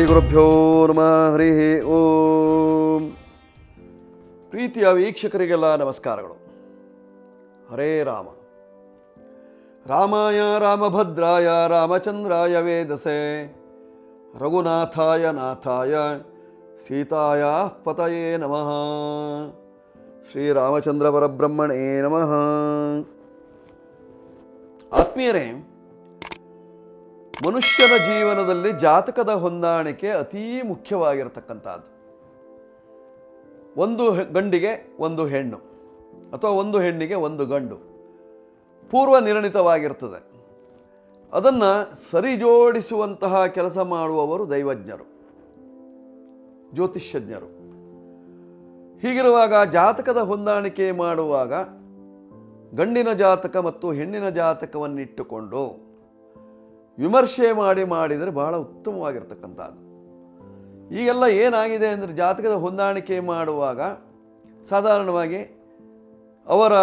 ಶ್ರೀ ಗುರುಭ್ಯೋ ನಮಃ. ಹರಿ ಓಂ. ಪ್ರೀತಿಯ ವೀಕ್ಷಕರಿಗೆಲ್ಲ ನಮಸ್ಕಾರಗಳು. ಹರೇ ರಾಮ. ರಾಮಾಯ ರಾಮಭದ್ರಾಯ ರಾಮಚಂದ್ರಾಯ ವೇದಸೆ. ರಘುನಾಥಾಯ ನಾಥಾಯ ಸೀತಾಯ ಪತಯೇ ನಮಃ. ಶ್ರೀರಾಮಚಂದ್ರ ಪರಬ್ರಹ್ಮಣೇ ನಮಃ. ಆತ್ಮೀಯರೇ ಮನುಷ್ಯನ ಜೀವನದಲ್ಲಿ ಜಾತಕದ ಹೊಂದಾಣಿಕೆ ಅತೀ ಮುಖ್ಯವಾಗಿರತಕ್ಕಂಥದ್ದು. ಒಂದು ಗಂಡಿಗೆ ಒಂದು ಹೆಣ್ಣು ಅಥವಾ ಒಂದು ಹೆಣ್ಣಿಗೆ ಒಂದು ಗಂಡು ಪೂರ್ವ ನಿರ್ಣಿತವಾಗಿರ್ತದೆ. ಅದನ್ನು ಸರಿಜೋಡಿಸುವಂತಹ ಕೆಲಸ ಮಾಡುವವರು ದೈವಜ್ಞರು, ಜ್ಯೋತಿಷ್ಯಜ್ಞರು. ಹೀಗಿರುವಾಗ ಜಾತಕದ ಹೊಂದಾಣಿಕೆ ಮಾಡುವಾಗ ಗಂಡಿನ ಜಾತಕ ಮತ್ತು ಹೆಣ್ಣಿನ ಜಾತಕವನ್ನಿಟ್ಟುಕೊಂಡು ವಿಮರ್ಶೆ ಮಾಡಿ ಮಾಡಿದರೆ ಬಹಳ ಉತ್ತಮವಾಗಿರ್ತಕ್ಕಂಥದ್ದು. ಈಗೆಲ್ಲ ಏನಾಗಿದೆ ಅಂದರೆ ಜಾತಕದ ಹೊಂದಾಣಿಕೆ ಮಾಡುವಾಗ ಸಾಧಾರಣವಾಗಿ ಅವರ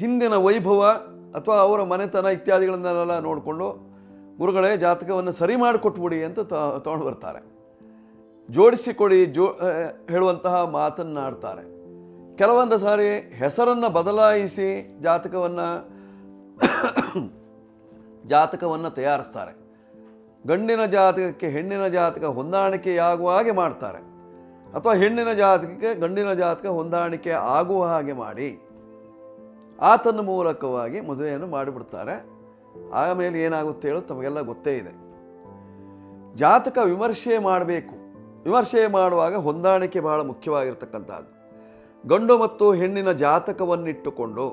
ಹಿಂದಿನ ವೈಭವ ಅಥವಾ ಅವರ ಮನೆತನ ಇತ್ಯಾದಿಗಳನ್ನೆಲ್ಲ ನೋಡಿಕೊಂಡು ಗುರುಗಳೇ ಜಾತಕವನ್ನು ಸರಿ ಮಾಡಿಕೊಟ್ಬಿಡಿ ಅಂತ ತೊಗೊಂಡು ಬರ್ತಾರೆ. ಜೋಡಿಸಿಕೊಡಿ ಜೋ ಹೇಳುವಂತಹ ಮಾತನ್ನಾಡ್ತಾರೆ. ಕೆಲವೊಂದು ಸಾರಿ ಹೆಸರನ್ನು ಬದಲಾಯಿಸಿ ಜಾತಕವನ್ನು ಜಾತಕವನ್ನು ತಯಾರಿಸ್ತಾರೆ. ಗಂಡಿನ ಜಾತಕಕ್ಕೆ ಹೆಣ್ಣಿನ ಜಾತಕ ಹೊಂದಾಣಿಕೆಯಾಗುವ ಹಾಗೆ ಮಾಡ್ತಾರೆ. ಅಥವಾ ಹೆಣ್ಣಿನ ಜಾತಕಕ್ಕೆ ಗಂಡಿನ ಜಾತಕ ಹೊಂದಾಣಿಕೆ ಆಗುವ ಹಾಗೆ ಮಾಡಿ ಆತನ ಮೂಲಕವಾಗಿ ಮದುವೆಯನ್ನು ಮಾಡಿಬಿಡ್ತಾರೆ. ಆಮೇಲೆ ಏನಾಗುತ್ತೆ ಹೇಳೋದು ತಮಗೆಲ್ಲ ಗೊತ್ತೇ ಇದೆ. ಜಾತಕ ವಿಮರ್ಶೆ ಮಾಡಬೇಕು. ವಿಮರ್ಶೆ ಮಾಡುವಾಗ ಹೊಂದಾಣಿಕೆ ಬಹಳ ಮುಖ್ಯವಾಗಿರ್ತಕ್ಕಂಥದ್ದು. ಗಂಡು ಮತ್ತು ಹೆಣ್ಣಿನ ಜಾತಕವನ್ನಿಟ್ಟುಕೊಂಡು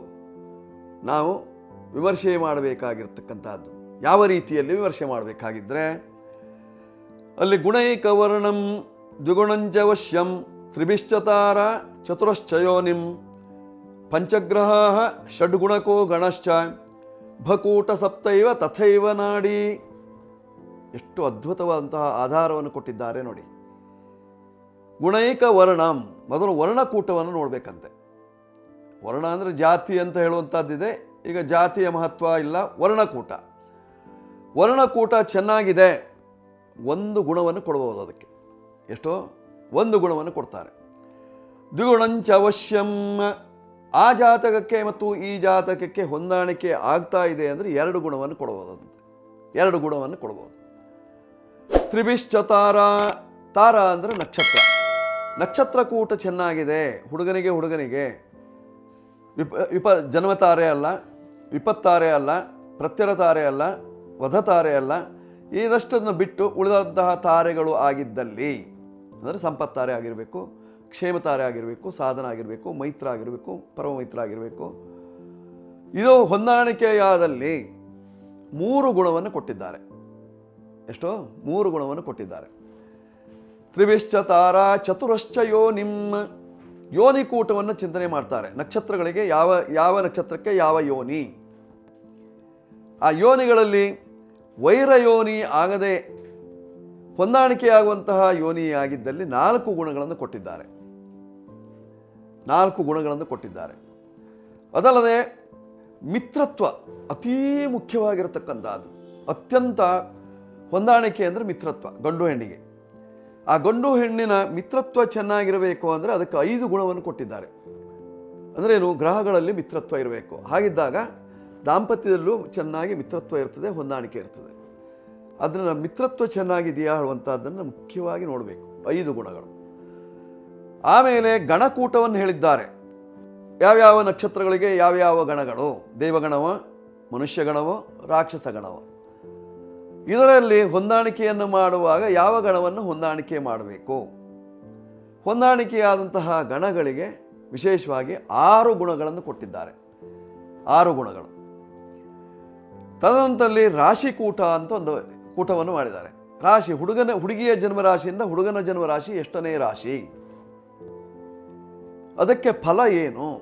ನಾವು ವಿಮರ್ಶೆ ಮಾಡಬೇಕಾಗಿರ್ತಕ್ಕಂಥದ್ದು. ಯಾವ ರೀತಿಯಲ್ಲಿ ವಿಮರ್ಶೆ ಮಾಡಬೇಕಾಗಿದ್ದರೆ ಅಲ್ಲಿ ಗುಣೈಕವರ್ಣಂ ದ್ವಿಗುಣಂಚವಶ್ಯಂ ತ್ರಿಭಿಶ್ಚತಾರ ಚತುರಶ್ಚಯೋನಿಂ ಪಂಚಗ್ರಹ ಷಡ್ಗುಣಕೋ ಗಣಶ್ಚ ಭಕೂಟ ಸಪ್ತೈವ ತಥೈವ ನಾಡಿ. ಎಷ್ಟು ಅದ್ಭುತವಾದಂತಹ ಆಧಾರವನ್ನು ಕೊಟ್ಟಿದ್ದಾರೆ ನೋಡಿ. ಗುಣೈಕ ವರ್ಣಂ ಮೊದಲು ವರ್ಣಕೂಟವನ್ನು ನೋಡಬೇಕಂತೆ. ವರ್ಣ ಅಂದರೆ ಜಾತಿ ಅಂತ ಹೇಳುವಂಥದ್ದಿದೆ ಈಗ ಜಾತಿಯ ಮಹತ್ವ ಇಲ್ಲ, ವರ್ಣಕೂಟ. ವರ್ಣಕೂಟ ಚೆನ್ನಾಗಿದೆ, ಒಂದು ಗುಣವನ್ನು ಕೊಡಬಹುದು ಅದಕ್ಕೆ. ಎಷ್ಟೋ? ಒಂದು ಗುಣವನ್ನು ಕೊಡ್ತಾರೆ. ದ್ವಿಗುಣಂಚ ಅವಶ್ಯಂ, ಆ ಜಾತಕಕ್ಕೆ ಮತ್ತು ಈ ಜಾತಕಕ್ಕೆ ಹೊಂದಾಣಿಕೆ ಆಗ್ತಾ ಇದೆ ಅಂದರೆ ಎರಡು ಗುಣವನ್ನು ಕೊಡಬಹುದು ಎರಡು ಗುಣವನ್ನು ಕೊಡಬಹುದು. ತ್ರಿಭಿಶ್ಚ ತಾರ ತಾರ ಅಂದರೆ ನಕ್ಷತ್ರ. ನಕ್ಷತ್ರ ಕೂಟ ಚೆನ್ನಾಗಿದೆ, ಹುಡುಗನಿಗೆ ಹುಡುಗನಿಗೆ. ವಿಪ ವಿಪ, ಜನ್ಮತಾರೆ ಅಲ್ಲ ವಿಪತ್ತಾರೆ ಅಲ್ಲ ಪ್ರತ್ಯರ ತಾರೆ ಅಲ್ಲ, ವಧತಾರೆ ಅಲ್ಲ ಇದಷ್ಟನ್ನು ಬಿಟ್ಟು ಉಳಿದಂತಹ ತಾರೆಗಳು ಆಗಿದ್ದಲ್ಲಿ, ಅಂದರೆ ಸಂಪತ್ತಾರೆ ಆಗಿರಬೇಕು, ಕ್ಷೇಮತಾರೆ ಆಗಿರಬೇಕು, ಸಾಧನ ಆಗಿರಬೇಕು, ಮೈತ್ರ ಆಗಿರಬೇಕು ಪರಮ ಮೈತ್ರ ಆಗಿರಬೇಕು. ಇದು ಹೊಂದಾಣಿಕೆಯಾದಲ್ಲಿ ಮೂರು ಗುಣವನ್ನು ಕೊಟ್ಟಿದ್ದಾರೆ. ಎಷ್ಟೋ? ಮೂರು ಗುಣವನ್ನು ಕೊಟ್ಟಿದ್ದಾರೆ. ತ್ರಿವಿಶ್ಚ ತಾರಾ ಚತುರಶ್ಚಯೋ ಯೋನಿಮ್ ಯೋನಿಕೂಟವನ್ನು ಚಿಂತನೆ ಮಾಡ್ತಾರೆ. ನಕ್ಷತ್ರಗಳಿಗೆ ಯಾವ ಯಾವ ನಕ್ಷತ್ರಕ್ಕೆ ಯಾವ ಯೋನಿ? ಆ ಯೋನಿಗಳಲ್ಲಿ ವೈರ ಯೋನಿ ಆಗದೆ ಹೊಂದಾಣಿಕೆಯಾಗುವಂತಹ ಯೋನಿಯಾಗಿದ್ದಲ್ಲಿ ನಾಲ್ಕು ಗುಣಗಳನ್ನು ಕೊಟ್ಟಿದ್ದಾರೆ. ನಾಲ್ಕು ಗುಣಗಳನ್ನು ಕೊಟ್ಟಿದ್ದಾರೆ. ಅದಲ್ಲದೆ ಮಿತ್ರತ್ವ ಅತೀ ಮುಖ್ಯವಾಗಿರತಕ್ಕಂಥದ್ದು. ಅತ್ಯಂತ ಹೊಂದಾಣಿಕೆ ಅಂದರೆ ಮಿತ್ರತ್ವ, ಗಂಡು ಹೆಣ್ಣಿಗೆ. ಆ ಗಂಡು ಹೆಣ್ಣಿನ ಮಿತ್ರತ್ವ ಚೆನ್ನಾಗಿರಬೇಕು ಅಂದರೆ ಅದಕ್ಕೆ ಐದು ಗುಣವನ್ನು ಕೊಟ್ಟಿದ್ದಾರೆ. ಅಂದರೆ ಏನು? ಗ್ರಹಗಳಲ್ಲಿ ಮಿತ್ರತ್ವ ಇರಬೇಕು. ಹಾಗಿದ್ದಾಗ ದಾಂಪತ್ಯದಲ್ಲೂ ಚೆನ್ನಾಗಿ ಮಿತ್ರತ್ವ ಇರ್ತದೆ, ಹೊಂದಾಣಿಕೆ ಇರ್ತದೆ. ಅದನ್ನು ಮಿತ್ರತ್ವ ಚೆನ್ನಾಗಿದೆಯಾ ಹೇಳುವಂಥದ್ದನ್ನು ಮುಖ್ಯವಾಗಿ ನೋಡಬೇಕು. ಐದು ಗುಣಗಳು. ಆಮೇಲೆ ಗಣಕೂಟವನ್ನು ಹೇಳಿದ್ದಾರೆ. ಯಾವ್ಯಾವ ನಕ್ಷತ್ರಗಳಿಗೆ ಯಾವ್ಯಾವ ಗಣಗಳು? ದೇವಗಣವ, ಮನುಷ್ಯಗಣವೋ ರಾಕ್ಷಸ ಗಣವೋ ಇದರಲ್ಲಿ ಹೊಂದಾಣಿಕೆಯನ್ನು ಮಾಡುವಾಗ ಯಾವ ಗಣವನ್ನು ಹೊಂದಾಣಿಕೆ ಮಾಡಬೇಕು? ಹೊಂದಾಣಿಕೆಯಾದಂತಹ ಗಣಗಳಿಗೆ ವಿಶೇಷವಾಗಿ ಆರು ಗುಣಗಳನ್ನು ಕೊಟ್ಟಿದ್ದಾರೆ. ಆರು ಗುಣಗಳು. ತದನಂತರಲ್ಲಿ ರಾಶಿ ಕೂಟ ಅಂತ ಒಂದು ಕೂಟವನ್ನು ಮಾಡಿದ್ದಾರೆ. ರಾಶಿ, ಹುಡುಗನ, ಹುಡುಗಿಯ ಜನ್ಮ ರಾಶಿಯಿಂದ ಹುಡುಗನ ಜನ್ಮ ರಾಶಿ ಎಷ್ಟನೇ ರಾಶಿ? ಅದಕ್ಕೆ ಫಲ ಏನು?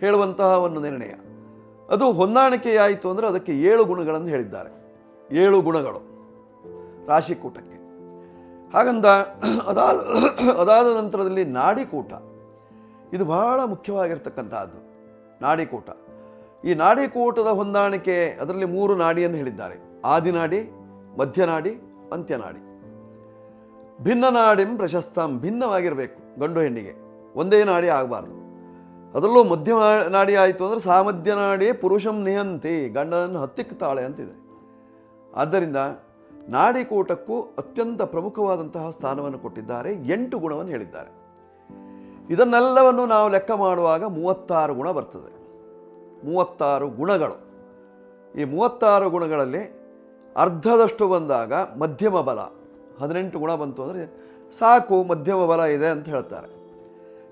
ಹೇಳುವಂತಹ ಒಂದು ನಿರ್ಣಯ. ಅದು ಹೊಂದಾಣಿಕೆಯಾಯಿತು ಅಂದರೆ ಅದಕ್ಕೆ ಏಳು ಗುಣಗಳನ್ನು ಹೇಳಿದ್ದಾರೆ. ಏಳು ಗುಣಗಳು ರಾಶಿಕೂಟಕ್ಕೆ. ಹಾಗಂದ ಅದಾದ ಅದಾದ ನಂತರದಲ್ಲಿ ನಾಡಿಕೂಟ. ಇದು ಬಹಳ ಮುಖ್ಯವಾಗಿರ್ತಕ್ಕಂತಹದ್ದು, ನಾಡಿಕೂಟ. ಈ ನಾಡಿಕೂಟದ ಹೊಂದಾಣಿಕೆ ಅದರಲ್ಲಿ ಮೂರು ನಾಡಿಯನ್ನು ಹೇಳಿದ್ದಾರೆ. ಆದಿನಾಡಿ, ಮಧ್ಯನಾಡಿ, ಅಂತ್ಯನಾಡಿ. ಭಿನ್ನ ನಾಡಿಂ ಪ್ರಶಸ್ತಂ ಭಿನ್ನವಾಗಿರಬೇಕು ಗಂಡು ಹೆಣ್ಣಿಗೆ. ಒಂದೇ ನಾಡಿ ಆಗಬಾರ್ದು. ಅದರಲ್ಲೂ ಮಧ್ಯ ನಾಡಿ ಆಯಿತು ಅಂದರೆ ಸಾಮಧ್ಯ ನಾಡಿ ಪುರುಷಂ ನಿಯಂತಿ, ಗಂಡನನ್ನು ಹತ್ತಿಕ್ತಾಳೆ ಅಂತಿದೆ. ಆದ್ದರಿಂದ ನಾಡಿಕೂಟಕ್ಕೂ ಅತ್ಯಂತ ಪ್ರಮುಖವಾದಂತಹ ಸ್ಥಾನವನ್ನು ಕೊಟ್ಟಿದ್ದಾರೆ, ಎಂಟು ಗುಣವನ್ನು ಹೇಳಿದ್ದಾರೆ. ಇದನ್ನೆಲ್ಲವನ್ನು ನಾವು ಲೆಕ್ಕ ಮಾಡುವಾಗ ಮೂವತ್ತಾರು ಗುಣ ಬರ್ತದೆ. ಮೂವತ್ತಾರು ಗುಣಗಳು. ಈ ಮೂವತ್ತಾರು ಗುಣಗಳಲ್ಲಿ ಅರ್ಧದಷ್ಟು ಬಂದಾಗ ಮಧ್ಯಮ ಬಲ, ಹದಿನೆಂಟು ಗುಣ ಬಂತು ಅಂದರೆ ಸಾಕು, ಮಧ್ಯಮ ಬಲ ಇದೆ ಅಂತ ಹೇಳ್ತಾರೆ.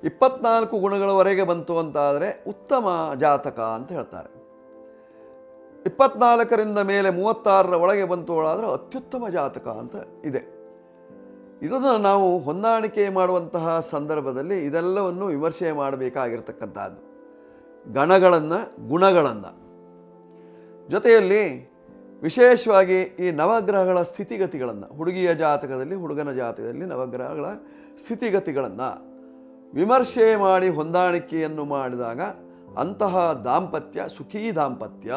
ಇಪ್ಪತ್ನಾಲ್ಕು ಗುಣಗಳವರೆಗೆ ಬಂತು ಅಂತಾದರೆ ಉತ್ತಮ ಜಾತಕ ಅಂತ ಹೇಳ್ತಾರೆ. ಇಪ್ಪತ್ನಾಲ್ಕರಿಂದ ಮೇಲೆ ಮೂವತ್ತಾರರ ಒಳಗೆ ಬಂತು ಆದರೆ ಅತ್ಯುತ್ತಮ ಜಾತಕ ಅಂತ ಇದೆ. ಇದನ್ನು ನಾವು ಹೊಂದಾಣಿಕೆ ಮಾಡುವಂತಹ ಸಂದರ್ಭದಲ್ಲಿ ಇದೆಲ್ಲವನ್ನು ವಿಮರ್ಶೆ ಮಾಡಬೇಕಾಗಿರ್ತಕ್ಕಂಥದ್ದು. ಗಣಗಳನ್ನು ಗುಣಗಳನ್ನು. ಜೊತೆಯಲ್ಲಿ ವಿಶೇಷವಾಗಿ ಈ ನವಗ್ರಹಗಳ ಸ್ಥಿತಿಗತಿಗಳನ್ನು, ಹುಡುಗಿಯ ಜಾತಕದಲ್ಲಿ, ಹುಡುಗನ ಜಾತಕದಲ್ಲಿ ನವಗ್ರಹಗಳ ಸ್ಥಿತಿಗತಿಗಳನ್ನು ವಿಮರ್ಶೆ ಮಾಡಿ ಹೊಂದಾಣಿಕೆಯನ್ನು ಮಾಡಿದಾಗ ಅಂತಹ ದಾಂಪತ್ಯ ಸುಖೀ ದಾಂಪತ್ಯ.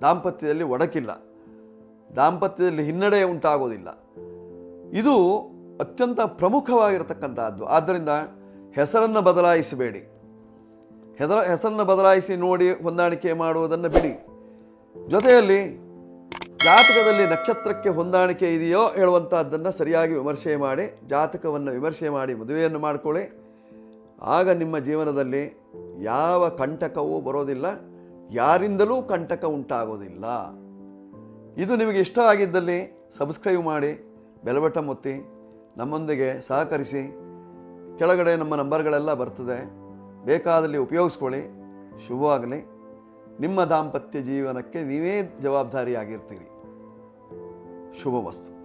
ದಾಂಪತ್ಯದಲ್ಲಿ ಒಡಕಿಲ್ಲ. ದಾಂಪತ್ಯದಲ್ಲಿ ಹಿನ್ನಡೆ ಉಂಟಾಗೋದಿಲ್ಲ. ಇದು ಅತ್ಯಂತ ಪ್ರಮುಖವಾಗಿರತಕ್ಕಂಥದ್ದು ಆದ್ದರಿಂದ ಹೆಸರನ್ನು ಬದಲಾಯಿಸಬೇಡಿ. ಹೆದರ, ಹೆಸರನ್ನು ಬದಲಾಯಿಸಿ ನೋಡಿ ಹೊಂದಾಣಿಕೆ ಮಾಡುವುದನ್ನು ಬಿಡಿ. ಜೊತೆಯಲ್ಲಿ ಜಾತಕದಲ್ಲಿ ನಕ್ಷತ್ರಕ್ಕೆ ಹೊಂದಾಣಿಕೆ ಇದೆಯೋ ಹೇಳುವಂಥದ್ದನ್ನು ಸರಿಯಾಗಿ ವಿಮರ್ಶೆ ಮಾಡಿ, ಜಾತಕವನ್ನು ವಿಮರ್ಶೆ ಮಾಡಿ ಮದುವೆಯನ್ನು ಮಾಡಿಕೊಳ್ಳಿ. ಆಗ ನಿಮ್ಮ ಜೀವನದಲ್ಲಿ ಯಾವ ಕಂಟಕವೂ ಬರೋದಿಲ್ಲ. ಯಾರಿಂದಲೂ ಕಂಟಕ ಉಂಟಾಗೋದಿಲ್ಲ. ಇದು ನಿಮಗೆ ಇಷ್ಟ ಆಗಿದ್ದಲ್ಲಿ ಸಬ್ಸ್ಕ್ರೈಬ್ ಮಾಡಿ ಬೆಲಬಟ್ಟ ಒತ್ತಿ, ನಮ್ಮೊಂದಿಗೆ ಸಹಕರಿಸಿ. ಕೆಳಗಡೆ ನಮ್ಮ ನಂಬರ್ಗಳೆಲ್ಲ ಬರ್ತದೆ. ಬೇಕಾದಲ್ಲಿ ಉಪಯೋಗಿಸ್ಕೊಳ್ಳಿ, ಶುಭವಾಗಲಿ. ನಿಮ್ಮ ದಾಂಪತ್ಯ ಜೀವನಕ್ಕೆ ನೀವೇ ಜವಾಬ್ದಾರಿಯಾಗಿರ್ತೀರಿ. ಶುಭವಸ್ತು.